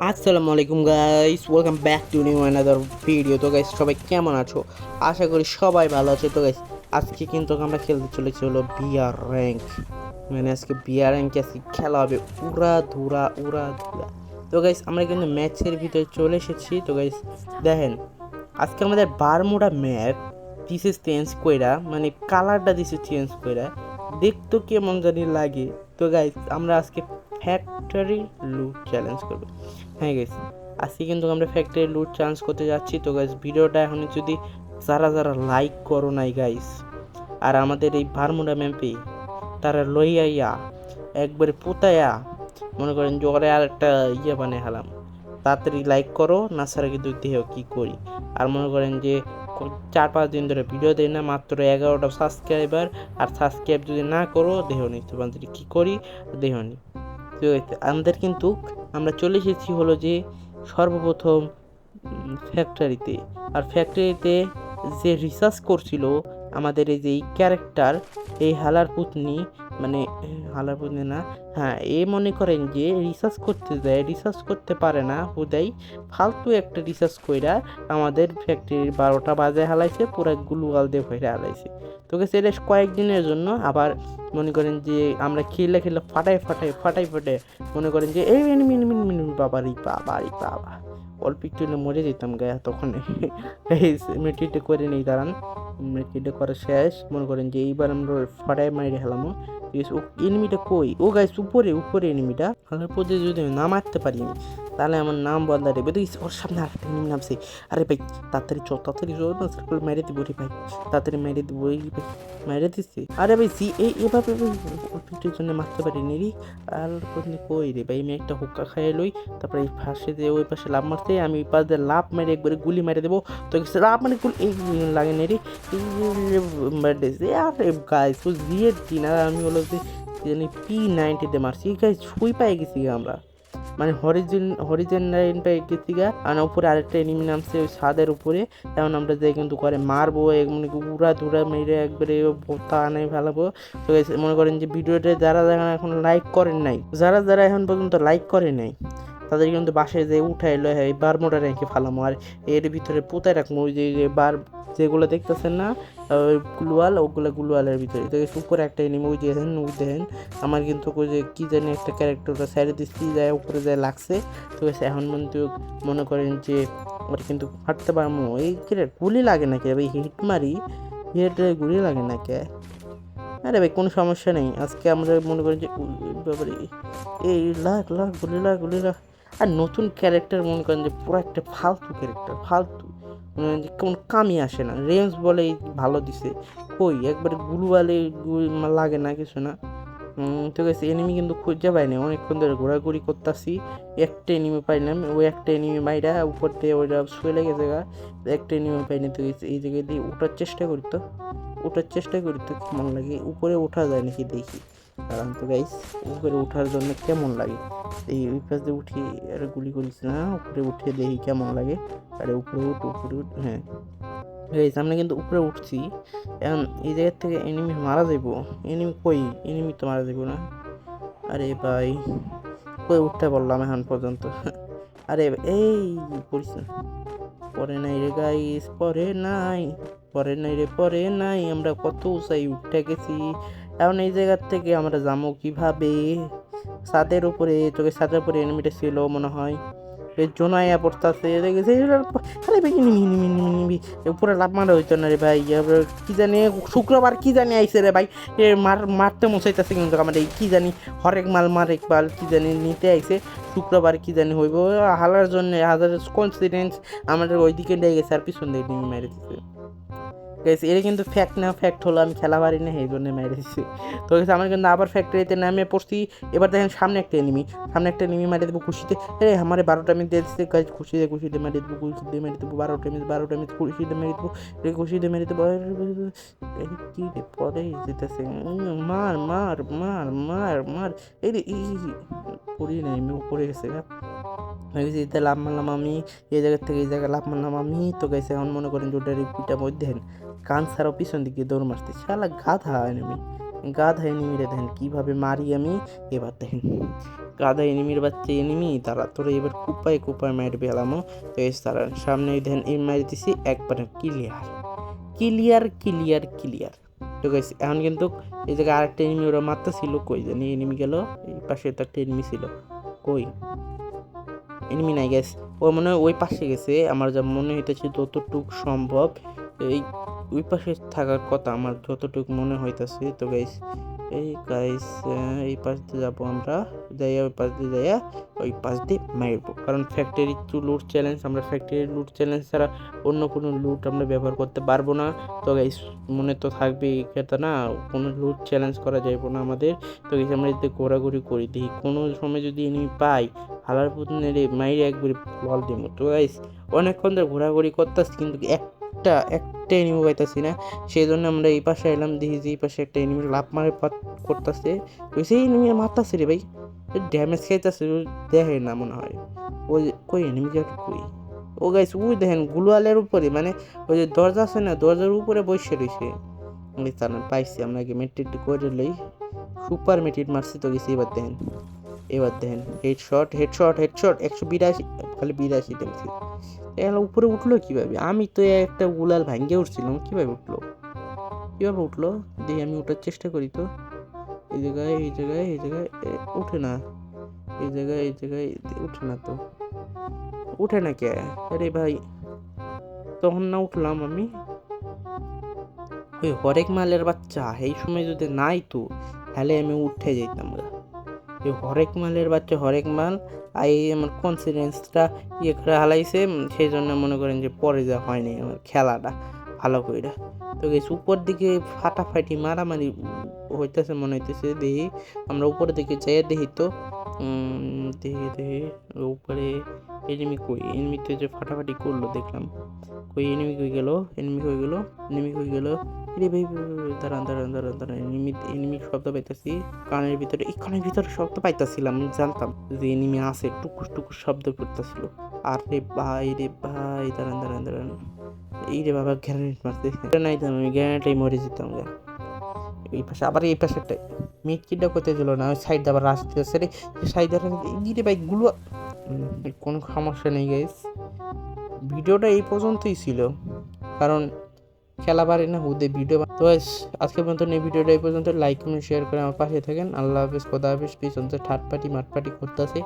আসসালামু আলাইকুম guys welcome back to new another video তো গাইস সবাই কেমন আছো? আশা করি সবাই ভালো আছে। তো গাইস আজকে কিন্তু আমরা খেলতে চলেছি হলো বিয়ার র্যাঙ্ক মানে আজকে বিয়ার র্যাঙ্কে আজকে খেলা হবে উড়া ধুরা উড়া ধুরা। তো গাইস আমরা কিন্তু ম্যাচের ভিতরে চলে এসেছি। তো গাইস দেখেন, আজকে আমাদের বারমুডা ম্যাপ দিছে চেঞ্জ কইরা মানে কালারটা দিছে চেঞ্জ কইরা। দেখতো কেমন জানি লাগে। তো গাইস আমরা আজকে ফ্যাক্টরি লুট চ্যালেঞ্জ করব। হ্যাঁ গাইস আজকে কিন্তু আমরা ফ্যাক্টরি লুট চ্যালেঞ্জ করতে যাচ্ছি। তো গাইস ভিডিওটা এখন যদি যারা যারা লাইক করো নাই গাইস আর আমাদের এই বারমুডা ম্যাপে তারা লইয়া একবারে পোতায়া, মনে করেন জোরে আর একটা ইয়ে বানিয়ে হালাম তাড়াতাড়ি লাইক করো, না ছাড়া কিন্তু দেহ কী করি? আর মনে করেন যে চার পাঁচ দিন ধরে ভিডিও দেয় না, মাত্র এগারোটা সাবস্ক্রাইবার আর সাবস্ক্রাইব যদি না করো, দেহ নি তোমাদের কী করি? দেহ নি তো আমাদের কিন্তু আমরা চলে এসেছি হলো যে সর্বপ্রথম ফ্যাক্টরিতে আর ফ্যাক্টরিতে যে রিসার্চ করছিল আমাদের এই যে ক্যারেক্টার এই হালার পুতনি মানে হালার পুতনি না। হ্যাঁ এ মনে করেন যে রিসার্চ করতে যায় রিসার্চ করতে পারে না, হুদাই ফালতু একটা রিসার্চ কইরা আমাদের ফ্যাক্টরির বারোটা বাজে হালাইছে, পুরো গুলুয়াল দিয়ে ভরে হালাইছে। তো গেছে এটা কয়েকদিনের জন্য আবার মনে করেন যে আমরা খেলে খেলে ফাটাই ফাটাই ফাটাই ফাটাই মনে করেন যে, এই এনিমি এনিমি এনিমি বাবা রে বাবা রে বাবা। অল্প একটু হলে মরে যেতাম গায়ে তখন। এই মেট্রিকটা করে নেই, দাঁড়ান। মেট্রিকটা করা শেষ। মনে করেন যে এইবার আমরা ফাটাই মারি হেলামো ও এনিমিটা কই? ও গাইস উপরে উপরে এনিমিটা প্রতি যদি না মারতে পারি আমি তাহলে আমার নাম বদলা দেবে। দেখিস ওর সামনে আরেকটা এনিমি নামছে। আরে ভাই, তাড়াতাড়ি চল তাড়াতাড়ি চল, না সার্কেল মেরে দিব রে ভাই। তাড়াতাড়ি মেরে দিব এই ভাই, মেরে দিচ্ছে আরে ভাই সি এই, এভাবে পিঠের জন্য মারতে পারিনি রে। আর কোথায় কই রে ভাই, আমি একটা হুক্কা খাইয়ে লই, তারপরে এই পাশে দিয়ে ওই পাশে লাভ মারতে আমি ওই পাশ দিয়ে লাভ মেরে একবারে গুলি মেরে দেবো। তো লাভ মানে গুলি, এই লাগে না রে আরে গাইস তো দিয়ে দিন, আর আমি হলো যে পি নাইনটিতে মারছি। এই গাইস ছুঁই পাই গেছি আমরা। মানে হরিজেন হরিজেন লাইন পেয়ে গেছি আর উপরে আরেকটা এনিমি নামছে ওই ছাদের উপরে। এখন আমরা যাই কিন্তু করে মারবো মানে উড়া ধুরা মেরে একবারে ভোতা আনাই ফেলাবো। তো মনে করেন যে ভিডিওটা যারা যারা এখন লাইক করেন নাই, যারা যারা এখন পর্যন্ত লাইক করে নাই, তাদের কিন্তু বাসায় যে উঠাই লয় এই বারমোটা রেখে ফালামো। আর এর ভিতরে পোতায় রাখব ওই যে যে বার যেগুলো দেখতেছেন না ওই গুলওয়াল ওগুলো গুলওয়ালের ভিতরে। guys, উপরে একটা এনিমি দেখেন ওই দেখেন। আমার কিন্তু যে কী জানি একটা ক্যারেক্টারটা সাইডে দিচ্ছি যায় উপরে যায় লাগছে। তো এখন কিন্তু মনে করেন যে ওর কিন্তু ফাটতে পারব এই কি রে গুলি লাগে নাকি? ভাই হিট মারি হিট গুলি লাগে নাকি? আরে ভাই কোনো সমস্যা নেই। আজকে আমরা মনে করেন যে উই, এই লাখ লাখ গুলি লাখ গুলি লাখ। আর নতুন ক্যারেক্টার মনে করেন যে পুরো একটা ফালতু ক্যারেক্টার ফালতু। কোনো কামই আসে না। রেঞ্জ বলে ভালো দিছে। কই, একবারে গুলুয়ালে লাগে না কিছু না। তো গেছে এনিমি কিন্তু খুঁজে পাইনি অনেকক্ষণ ধরে ঘোরাঘুরি করতেছি। একটা এনিমি পাইলাম ওই একটা এনিমি মাইরা উপর দিয়ে ওইটা শুয়ে লেগে জায়গা একটা এনিমি পাইনি তো এই- এই জায়গায় দিয়ে ওঠার চেষ্টা করি তো। ওঠার চেষ্টা করি তো লাগে? উপরে ওঠা যায় নাকি দেখি। কারণ তো গাইস উপরে ওঠার জন্য কেমন লাগে? এই ওই পাশ উঠি, আর গুলি করিস না, উপরে উঠে দেখি কেমন লাগে। আরে উপরে উঠ উপরে উঠ হ্যাঁ। গাইস আমরা কিন্তু উপরে উঠছি। এখন এই জায়গার থেকে এনিমি মারা যাইব। এনিমি কই? এনিমি তো মারা যাইব না। আরে ভাই, কই উঠতে পারলাম এখন পর্যন্ত? আরে এই পড়িস না। পরে নাই রে গাইস পরে নাই। পরে নাই রে, পরে নাই। আমরা কত উঁচাই উঠে গেছি। এখন এই জায়গার থেকে আমরা যাব কীভাবে? ছাদের উপরে তোকে ছাদের উপরে এনিমিটা ছিল মনে হয়। জোনাইয়া পড়তাছে আরে ভাই, নিমি নিমি নিমি নিমি উপরে লাভ মারা হইতো না রে ভাই। কি জানি, শুক্রবার কি জানি আইছে রে ভাই। এ মার, মারতে মশাইতেছে কিন্তু এই কি জানি হরেক মাল, মারেক মাল কি জানি নিতে আইছে। শুক্রবার কি জানি হইব। হালার জন্য হাজার কনসিডেন্স আমাদের ওই দিকে লেগে গেছে আর পিছন দিকে নিয়ে মেরে দিচ্ছে গেছে এটা কিন্তু ফ্যাক্ট না ফ্যাক্ট হলো আমি খেলা পারি না, এই জন্য মেরে দিচ্ছি তো গেছে আমার কিন্তু আবার ফ্যাক্টরিতে নামে পড়ছি। এবার দেখেন সামনে একটা এনিমি সামনে একটা এনিমি মারি দেবো খুশিতে। রে আমার বারোটা মিনিট দিয়ে দিচ্ছে। গাছ খুশিতে খুশিতে মেরে দেবো, খুশিতে মেরে দেবো, বারোটা মিনিট বারোটা মিনিট খুশিতে মেরে দেবো রে খুশিতে মেরে দেবো কি রে, পরে যেতেছে মার মার মার মার মার। এই রে পড়ি নাই, আমি পড়ে গেছে গেছে এতে লাভ মারলাম আমি, এই জায়গা থেকে এই জায়গায় লাভ মারলাম আমি। তো গেছে এখন মনে করেন যে পিটা মধ্যে দেখেন, কান ছাড়াও পিছন দিকে দৌড় মারতে শালা গাধা এনেমি গাধা এনিমিরে দেখেন, কীভাবে মারি আমি? এবার দেখেন, গাধা এনিমির বাচ্চা এনিমি তারা তোরা এবার কুপায় কুপায় মার পেলামো তো এই তারা সামনে ধ্যান এই মারি দিছি, একবারে ক্লিয়ার ক্লিয়ার ক্লিয়ার ক্লিয়ার তো গাইস এখন কিন্তু এই জায়গায় আরেকটা এনিমি ওরা মারতে ছিল কই জানি এনিমি গেল, এই পাশে তো একটা এনিমি ছিল, কই? এনিমি নাই গেছে ও মনে হয় ওই পাশে গেছে। আমার যা মনে হইতেছে যতটুক সম্ভব, এই ওই পাশে থাকার কথা আমার যতটুক মনে হইতেছে। তো গাইস এই গাইস এই পাশ দিয়ে যাব আমরা। যাইয়া ওই পাশ দিয়ে যাইয়া ওই পাশ দিয়ে মারবো। কারণ ফ্যাক্টরি টু লুট চ্যালেঞ্জ আমরা ফ্যাক্টরি লুট চ্যালেঞ্জ ছাড়া অন্য কোনো লুট আমরা ব্যবহার করতে পারব না। তো গাইস মনে তো থাকবে এটা না, কোনো লুট চ্যালেঞ্জ করা যাইবো না আমাদের। তো গাইস আমরা যদি ঘোরাঘুরি করি, দেখি কোনো সময় যদি এনিমি পাই, হালার পুতনের মাইরে একবারে বল দিব। তো গাইস অনেকক্ষণ ধরে ঘোরাঘুরি করতেছি, কিন্তু একটা একটা এনিমি পাইতাছি না? সেই জন্য আমরা এই পাশে এলাম দেখি যে এই পাশে একটা এনিমি লাভ মারে করতেছে। ওই সেই এনিমি মারতাছে রে ভাই। ড্যামেজ খাইতেছে দেখে না মনে হয়। ওই কই এনিমি কই? ও গাইস ওই দেখেন গুলোয়ালের উপরে মানে ওই যে দরজা আছে না, দরজার উপরে বসে রয়েছে পাইছি, আমরা আগে মেট্রিক করে লই। সুপার মেট্রিক মারছি তো গেছি এবার দেখেন। এবার দেখেন হেডশট হেডশট হেডশট একশো বিরাশি, খালি বিরাশি দেখছি এগুলো উপরে উঠল কীভাবে? আমি তো একটা উলাল ভাঙ্গে উঠছিলাম, কীভাবে উঠল? কীভাবে উঠল? দেখি আমি ওঠার চেষ্টা করি তো। এই জায়গায় এই জায়গায় এই জায়গায় উঠে না। এই জায়গায় এই জায়গায় উঠে না তো। উঠে না কে? আরে ভাই, তখন না উঠলাম আমি। ওই হরেক মালের বাচ্চা, এই সময় যদি নাই তো, তাহলে আমি উঠে যেতাম হরেক মালের বাচ্চা, হরেক মাল, আর এই আমার কনফিডেন্সটা ইয়ে করে হালাইছে সেই জন্য মনে করেন যে পরে যা হয়নি আমার খেলাটা। ভালো কইরা। তো উপর দিকে ফাটাফাটি মারামারি হইতেছে মনে হইতেছে দেখি আমরা উপরের দিকে যাই দেখি তো দেখি দেখি উপরে এনিমি কই এনিমিতে যে ফাটাফাটি করল দেখলাম কই এনিমি কই গেল এনিমি কই গেল এনিমি কই গেল রে ভাই, দাঁড়ান দাঁড়ান দাঁড়ান দাঁড়ান এনিমি এনিমি শব্দ পাইতাছি কানের ভিতরে এই কানের ভিতরে শব্দ পাইতাছিলাম আমি জানতাম যে এনিমি আছে টুকুস টুকুস শব্দ করতেছিল। আর রে ভাই রে ভাই দাঁড়ান দাঁড়ান দাঁড়ান। এই রে বাবা গ্যারেনেট মারতে। নাই তো, আমি গ্যারেনেটাই মরে যেতাম গা এই পাশে, আবার এই পাশেরটা মিট কিডটা করতে ছিল না, ওই সাইড আবার আসতে আসছে রে সাইড এই রে ভাই, গুলো কোনো সমস্যা নেই গাইস ভিডিওটা এই পর্যন্তই ছিল। কারণ খেলা পারি না হুদে ভিডিও তো আজকে পর্যন্ত এই ভিডিওটা এই পর্যন্ত। লাইক কমেন্ট শেয়ার করে আমার পাশে থাকেন। আল্লাহ হাফিজ, খোদা হাফিজ। পিছন ঠাট পাটি মাট পাটি করতেছে।